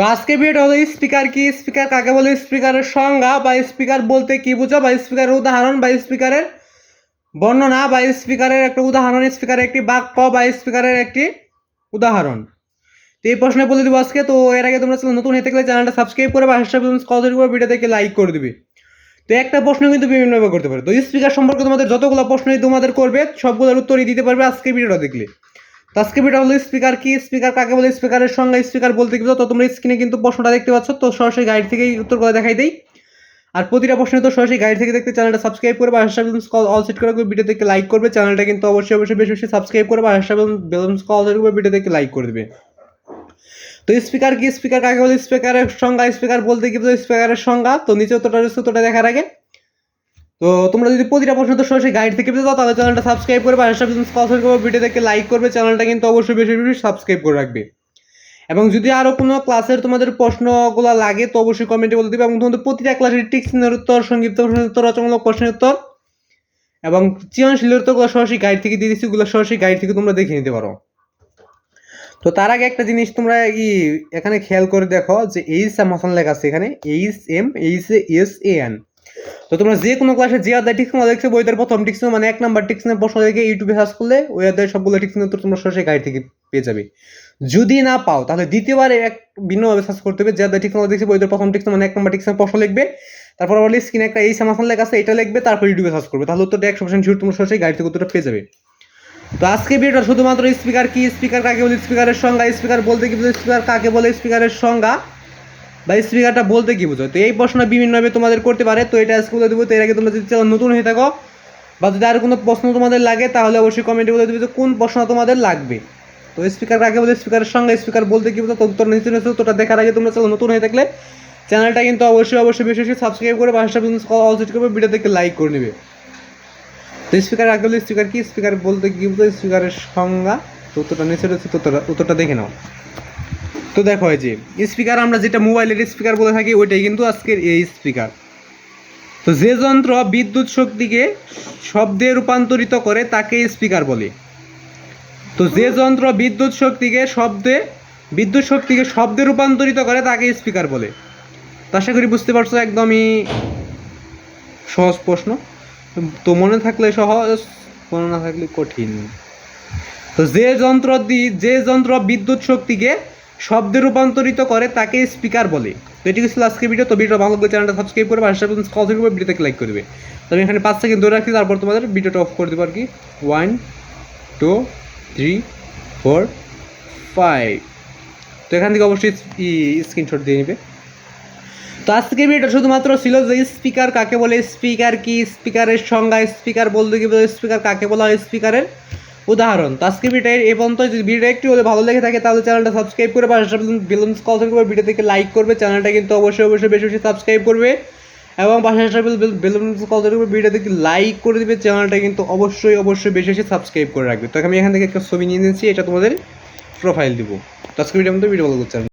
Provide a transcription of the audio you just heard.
তো আজকে ভিডিও হলো স্পিকার কি? স্পিকার কাকে বলে? স্পিকারের সংজ্ঞা বা স্পিকার বলতে কি বুঝো? বা স্পিকারের উদাহরণ বা স্পিকারের বর্ণনা বা স্পিকারের একটা উদাহরণ স্পিকারের একটি বাক্য বা স্পিকারের একটি উদাহরণ। তো এই প্রশ্নে বলে দেবো আজকে। তো এর আগে তোমরা নতুন হয়ে গেলে চ্যানেলটা সাবস্ক্রাইব করে বা কল করবে ভিডিও থেকে লাইক করে দিবে। তো একটা প্রশ্ন কিন্তু বিভিন্নভাবে করতে পারে। তো স্পিকার সম্পর্কে তোমাদের যতগুলো প্রশ্নই তোমাদের করবে, সবগুলোর উত্তরই দিতে পারবে আজকে ভিডিওটা দেখলে। তো আজকে ভিডিও হলো স্পিকার কি? স্পিকার কাকে বলে? স্পিকারের সঙ্গে স্পিকার বলতে কি তো তোমরা স্ক্রিনে কিন্তু প্রশ্নটা দেখতে পাচ্ছ, তো সরাসরি গাইড থেকেই উত্তর করে দেখাই দেই। আর প্রতিটা প্রশ্ন তো সরাসরি গাইড থেকে দেখতে চ্যানেলটা সাবস্ক্রাইব করে বা হ্যাশট্যাগ কল অল সেট করে ভিডিও থেকে লাইক করবে চ্যানেলটা কিন্তু অবশ্যই অবশ্যই বেশি বেশি সাবস্ক্রাইব করে বা হ্যাশট্যাগ বেলুন্স কল সেট করে ভিডিও থেকে লাইক করে দেবে। তো স্পিকার কি? স্পিকার কাকে বলে? স্পিকারের সংজ্ঞা স্পিকার বলতে কি? স্পিকারের সংজ্ঞা। তো নিচে উত্তরটা উত্তরটা দেখার আগে তো তোমরা যদি প্রতিটা প্রশ্ন তো সরাসরি গাইড থেকে পেতে দাও তাহলে চ্যানেলটা সাবস্ক্রাইব করে বা হ্যাশট্যাগ কল সেট করে ভিডিও দেখে লাইক করবে চ্যানেলটা কিন্তু অবশ্যই বেশি বেশি সাবস্ক্রাইব করে রাখবে। এবং যদি আরও কোনো ক্লাসের তোমাদের প্রশ্নগুলো লাগে, তো অবশ্যই কমেন্টে বলে দিবে। এবং তোমাদের প্রতিটা ক্লাসের টিক্সিনের উত্তর, সংক্ষিপ্ত প্রশ্নের উত্তর, রচনামূলক প্রশ্নের উত্তর, এবং সৃজনশীলের উত্তরগুলো সরাসরি গাইড থেকে দিয়ে দিচ্ছি, ওগুলো সরাসরি গাইড থেকে তোমরা দেখে নিতে পারো। তো তার আগে একটা জিনিস তোমরা ই, এখানে খেয়াল করে দেখো যে এইচ এম হাসান লেখা আছে এখানে H M H S A N তো তোমরা যে কোনো ক্লাসে যে অধ্যায় টিক্সন দেখছ, বইটার প্রথম টিক্সন মানে এক নাম্বার টিক্সনের প্রশ্ন দেখে ইউটিউবে সার্চ করলে ওই আদায় সবগুলো টিক্সনের উত্তর তোমরা সরাসরি গাইড থেকে পেয়ে যাবে। যদি না পাও, তাহলে দ্বিতীয়বার এক ভিন্নভাবে সার্চ করতে হবে যে অধ্যায় টিক্সন দেখছি, বইটার প্রথম টিক্সন মানে এক নাম্বার টিক্সনের প্রশ্ন লিখবে, তারপর আবার স্ক্রিনে একটা এই সামাসান লেখা আছে, এটা লিখবে, তারপর ইউটিউবে সার্চ করবে, তাহলে উত্তরটা একশো পার্সেন্ট শিওর তোমরা সরাসরি গাইড থেকে উত্তরটা পেয়ে যাবে। তো আজকে ভিডিওটা শুধুমাত্র স্পিকার কি? স্পিকার কাকে বলে? স্পিকারের সংজ্ঞা স্পিকার বলতে কি বোঝো স্পিকার কাকে বলে? স্পিকারের সংজ্ঞা বা স্পিকারটা বলতে কি বোঝো? তো এই প্রশ্ন বিভিন্নভাবে তোমাদের করতে পারে, তো এটা বলে দেবো, তো এর আগে তোমরা যদি নতুন হয়ে থাকো, বা যদি আর কোনো প্রশ্ন তোমাদের লাগে, তাহলে অবশ্যই কমেন্টে বলে দেবে যে কোন প্রশ্ন তোমাদের লাগবে। তো স্পিকার কাকে বলে স্পিকারের সঙ্গে স্পিকার বলতে কি বোঝো? তো উত্তর নিচে নিচে উত্তরটা দেখার আগে তোমরা চ্যানেল নতুন হয়ে থাকলে। চ্যানেলটা কিন্তু অবশ্যই অবশ্যই বেশি বেশি সাবস্ক্রাইব করে বা হ্যাশট্যাগ অল সেট করবে ভিডিও থেকে লাইক করে নেবে। তো স্পিকার আগে বলে স্পিকার কি? স্পিকার বলতে কি বোঝো? স্পিকারের সংজ্ঞা, তো উত্তরটা নিচে রয়েছে, তো উত্তরটা দেখে নাও। তো দেখো এই যে স্পিকার আমরা যেটা মোবাইলের স্পিকার বলে থাকি, ওইটাই কিন্তু আজকের এই স্পিকার তো যে যন্ত্র বিদ্যুৎ শক্তিকে শব্দে রূপান্তরিত করে, তাকে স্পিকার বলে। তো যে যন্ত্র বিদ্যুৎ শক্তিকে শব্দে, বিদ্যুৎ শক্তিকে শব্দে রূপান্তরিত করে, তাকে স্পিকার বলে। তো আশা করি বুঝতে পারছ, একদমই সহজ প্রশ্ন। তো মনে থাকলে সহজ, মনে না থাকলে কঠিন। তো যে যন্ত্র দি, যে যন্ত্র বিদ্যুৎ শক্তিকে শব্দে রূপান্তরিত করে তাকে স্পিকার বলে। তো এটি ছিল আজকে ভিডিও তো ভিডিও ভালো লাগলে চ্যানেলটা সাবস্ক্রাইব করবে, আর সাথে কল করবে ভিডিওতে লাইক করবে তো আমি এখানে পাঁচ সেকেন্ড ধরে রাখি তারপর তোমাদের ভিডিওটা অফ করে দেবো আর কি one two three four five তো এখান থেকে অবশ্যই স্ক্রিনশট দিয়ে নেবে। তো আজকে ভিডিওটা শুধুমাত্র ছিল যে স্পিকার কাকে বলে স্পিকার কি স্পিকারের সংজ্ঞা স্পিকার বলতে কি স্পিকার কাকে বলা হয় স্পিকারের উদাহরণ আজকে ভিডিও এই পর্যন্ত যদি ভিডিও একটু হলে ভালো লেগে থাকে, তাহলে চ্যানেলটা সাবস্ক্রাইব করে পাশে বেলুন কল করবে ভিডিও থেকে লাইক করবে, চ্যানেলটা কিন্তু অবশ্যই অবশ্যই বেশি বেশি সাবস্ক্রাইব করবে, এবং পাশে বেলুন কল করবে ভিডিও থেকে লাইক করে দিবে, চ্যানেলটা কিন্তু অবশ্যই অবশ্যই বেশি বেশি সাবস্ক্রাইব করে রাখবে। তো আমি এখান থেকে একটা ছবি নিয়ে নিয়েছি, এটা তোমাদের প্রোফাইল দিব। তো আজকে ভিডিওর মধ্যে ভিডিও ভালো করছি।